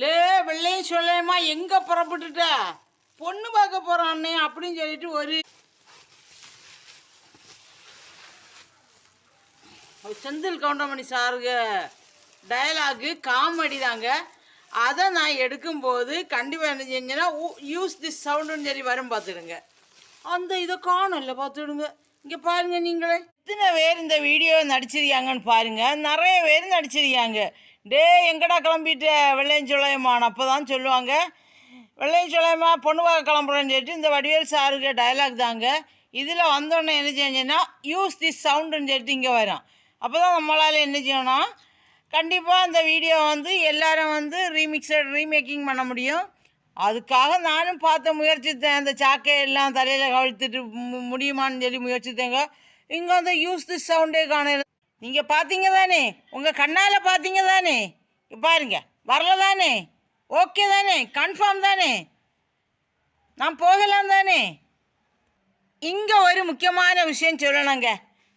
லே வெள்ளையும் சொல்லையம்மா எங்கே புறப்பட்டுட்ட? பொண்ணு பார்க்க போகிறான் அண்ணே அப்படின்னு சொல்லிட்டு ஒரு செந்தில் கவுண்டமணி சாருங்க டயலாகு காமெடி தாங்க. அதை நான் எடுக்கும்போது கண்டிப்பாக என்ன செஞ்சேன்னா யூஸ் திஸ் சவுண்டுன்னு சொல்லி வரும் பார்த்துடுங்க. அந்த இதை காணல பார்த்துடுங்க. இங்கே பாருங்க நீங்களே. எத்தனை பேர் இந்த வீடியோ நடிச்சிருக்காங்கன்னு பாருங்கள் நிறைய பேர் நடிச்சிருக்காங்க. டே எங்கடா கிளம்பிட்ட? வெள்ளையஞ்சோலையம்மான் அப்போ தான் சொல்லுவாங்க. வெள்ளையஞ்சோலையம்மா பொண்ணுவாக கிளம்புறேன்னு சொல்லிட்டு இந்த வடிவேல் சாருக்கு டயலாக் தாங்க. இதில் வந்தோடனே என்ன செஞ்சேன்னா யூஸ் திஸ் சவுண்டுன்னு சொல்லிட்டு இங்கே வரும் அப்போ தான் நம்மளால் என்ன செய்யணும் கண்டிப்பாக அந்த வீடியோ வந்து எல்லாரும் வந்து ரீமிக்ஸட் ரீமேக்கிங் பண்ண முடியும். அதுக்காக நானும் பார்த்த முயற்சித்தேன். அந்த சாக்கை எல்லாம் தலையில் கவிழ்த்துட்டு முடியுமான்னு சொல்லி முயற்சித்தேங்க. இங்கே வந்து யூஸ் திஸ் சவுண்டே காண நீங்கள் பார்த்தீங்க தானே? உங்கள் கண்ணால் பார்த்தீங்க தானே? பாருங்க வரல தானே? ஓகே தானே? கன்ஃபார்ம் தானே? நான் போகலாம் தானே? இங்கே ஒரு முக்கியமான விஷயம் சொல்லணுங்க.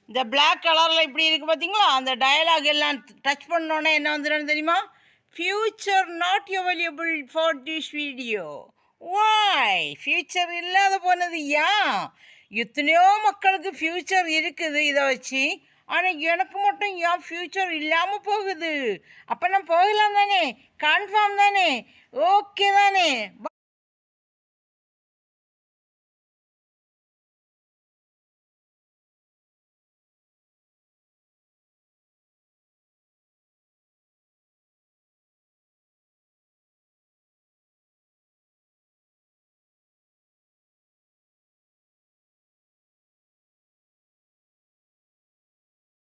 இந்த பிளாக் கலரில் இப்படி இருக்குது பார்த்தீங்களா அந்த டயலாக் எல்லாம் டச் பண்ணோன்னே என்ன வந்துடும் தெரியுமா? Future not available for this video why future இல்லாத போனது ஏன்? எத்தனையோ மக்களுக்கு ஃப்யூச்சர் இருக்குது இதை வச்சு. ஆனால் எனக்கு மட்டும் ஏன் ஃப்யூச்சர் இல்லாமல் போகுது. அப்போ நான் போகலாம் தானே? கன்ஃபார்ம் தானே? ஓகே தானே?